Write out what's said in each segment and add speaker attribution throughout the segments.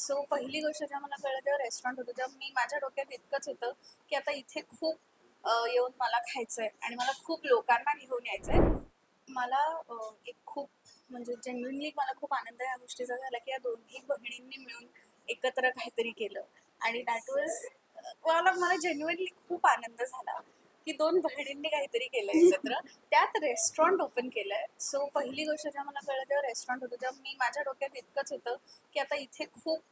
Speaker 1: So पहिली गोष्ट जेव्हा मला कळलं तेव्हा रेस्टॉरंट होतं तेव्हा मी माझ्या डोक्यात इतकंच होतं की आता इथे खूप येऊन मला खायचंय आणि मला खूप लोकांना घेऊन यायचंय. मला एक खूप म्हणजे जेन्युनली मला खूप आनंद या गोष्टीचा झाला की या दोन्ही बहिणींनी मिळून एकत्र काहीतरी केलं. आणि दॅट वॉज मला मला जेन्युनली खूप आनंद झाला. की दोन बहिणींनी काहीतरी केलं एकत्र. त्यात रेस्टॉरंट ओपन केलंय. सो पहिली गोष्ट जेव्हा मला कळलं तेव्हा रेस्टॉरंट होतं तेव्हा मी माझ्या डोक्यात इतकंच होतं की आता इथे खूप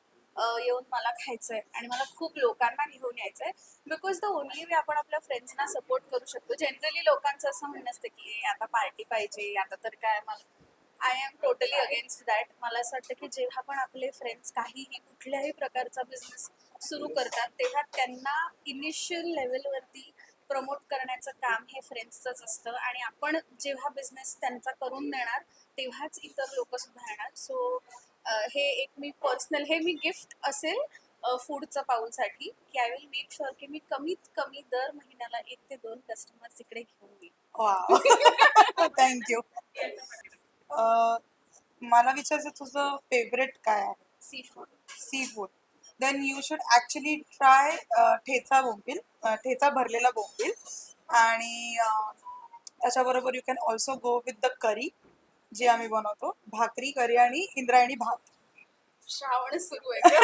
Speaker 1: येऊन मला खायचंय आणि मला खूप लोकांना घेऊन यायचंय. बिकॉज द ओनली वे आपण आपल्या फ्रेंड्सना सपोर्ट करू शकतो जनरली लोकांचं असं म्हणणं असतं की आता पार्टी पाहिजे आता तर काय मला I am totally against that मला असं वाटतं की जेव्हा पण आपले फ्रेंड्स काहीही कुठल्याही प्रकारचा बिझनेस सुरू करतात तेव्हा त्यांना इनिशियल लेवलवरती प्रमोट करण्याचं काम हे फ्रेंड्सचंच असतं. आणि आपण जेव्हा बिझनेस त्यांचा करून देणार तेव्हाच इतर लोक सुद्धा येणार. सो हे एक मी पर्सनल हे मी गिफ्ट असेल फूडचं पाऊलसाठी की आय विल मेक शुअर की मी कमीत कमी दर महिन्याला एक ते दोन कस्टमर्स इकडे घेऊन येईल
Speaker 2: थँक्यू मला विचारायचं तुझं फेवरेट काय आहे?
Speaker 1: Seafood
Speaker 2: seafood then you should actually try thecha bombil uh, ठेचा भरलेला बोंबील. आणि अ, त्याच्याबरोबर you can also go with the curry जे आम्ही बनवतो. भाकरी करी आणि इंद्रायणी भात.
Speaker 1: श्रावण सुरू आहे?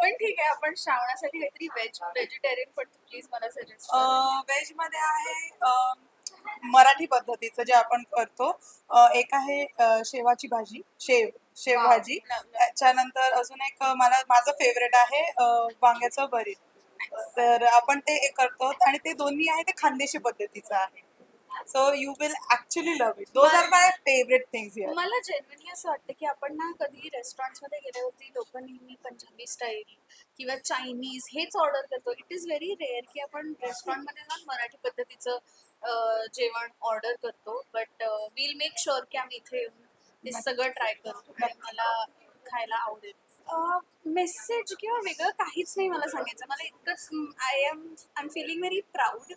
Speaker 1: पण ठीक आहे आपण श्रावणासाठी काहीतरी व्हेज व्हेजिटेरियन पण प्लीज मला सजेस्ट
Speaker 2: व्हेजमध्ये आहे अ, मराठी पद्धतीचं जे आपण करतो एक आहे शेवाची भाजी शेव शेव. भाजी. त्याच्यानंतर अजून एक मला माझं फेवरेट आहे वांग्याचं भरीत. तर आपण ते करतो आणि ते दोन्ही आहे ते खानदेशी पद्धतीचं आहे. So you will actually love it those are my favourite things here
Speaker 1: मला जेन्युनली असं वाटतं की आपण ना कधी रेस्टॉरंट्समध्ये गेल्यावरती लोक नेहमी पंजाबी स्टाईल किंवा चायनीज हेच ऑर्डर करतो. इट इज व्हेरी रेअर की आपण रेस्टॉरंटमध्ये जाऊन मराठी पद्धतीचं जेवण ऑर्डर करतो बट विल मेक शुअर की आम्ही इथे येऊन ते सगळं ट्राय करू आणि मला खायला आवडेल. मेसेज किंवा वेगळं काहीच नाही मला सांगायचं. मला इतकंच I am I am feeling very proud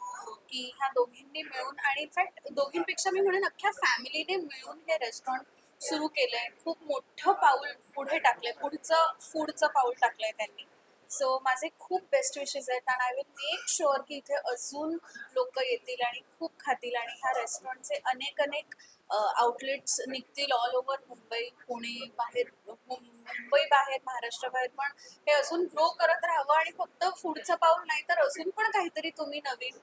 Speaker 1: की ह्या दोघींनी मिळून आणि इनफॅक्ट दोघींपेक्षा मी म्हणेन अख्ख्या फॅमिलीने मिळून हे रेस्टॉरंट सुरू केलंय. खूप मोठं पाऊल पुढे टाकलंय. पुढचं फूडचं पाऊल टाकलंय त्यांनी. सो माझे खूप बेस्ट विशेस आहेत आणि आय विल मेक शुअर की इथे अजून लोक येतील आणि खूप खातील आणि ह्या रेस्टॉरंटचे अनेक अनेक आउटलेट्स निघतील ऑल ओव्हर मुंबई पुणे बाहेर मुंबई बाहेर महाराष्ट्र बाहेर पण हे अजून ग्रो करत राहावं आणि फक्त पुढचं पाऊल नाही तर अजून पण काहीतरी तुम्ही नवीन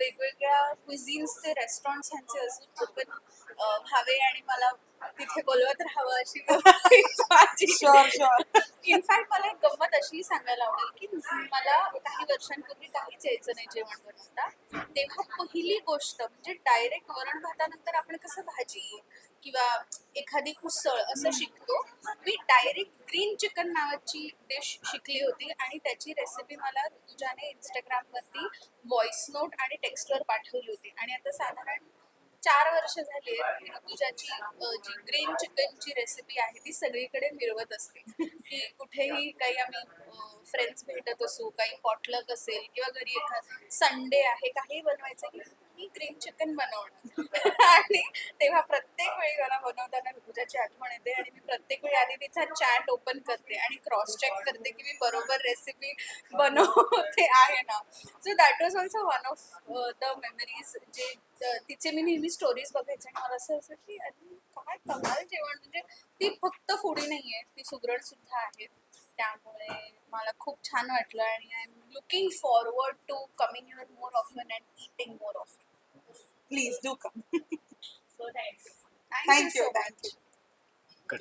Speaker 1: वेगवेगळ्या क्विझिन्सचे रेस्टॉरंट्स ह्यांचे अजून ओपन व्हावे आणि मला तिथे बोलवत राहावं अशी इनफॅक्ट मला एक गंमत अशी सांगायला आवडेल की मला काही वर्षांपूर्वी काहीच यायचं नाही जेवण बनवता. तेव्हा पहिली गोष्ट म्हणजे डायरेक्ट वरण भातानंतर आपण कसं भाजी किंवा एखादी उसळ असं शिकतो मी डायरेक्ट ग्रीन चिकन नावाची डिश शिकली होती आणि त्याची रेसिपी मला ऋतुजाने इंस्टाग्रामवरती व्हॉइस नोट आणि टेक्स्टवर पाठवली होती. आणि आता साधारण चार वर्ष झाली आहेत ऋतुजाची जी ग्रीन चिकनची रेसिपी आहे ती सगळीकडे मिरवत असते. की कुठेही काही आम्ही फ्रेंड्स भेटत असू काही पॉटलक असेल किंवा घरी एखाद संडे आहे काही बनवायचं की मी ग्रीन चिकन बनवणार. आणि तेव्हा प्रत्येक वेळी मला बनवताना ऋतुजाची आठवण येते आणि मी प्रत्येक वेळी आधी तिचा चॅट ओपन करते आणि क्रॉस चेक करते की मी बरोबर रेसिपी बनवते आहे ना. So that was also one of the memories जे तिचे मी नेहमी स्टोरीज बघायचे आणि मला असं असं की काय कमाल जेवण. म्हणजे ती फक्त फुडी नाही आहे ती सुग्रण सुद्धा आहे. त्यामुळे मला खूप छान वाटलं आणि I am looking forward to coming your more often and eating more often
Speaker 2: please do come
Speaker 1: so
Speaker 2: thank you thank you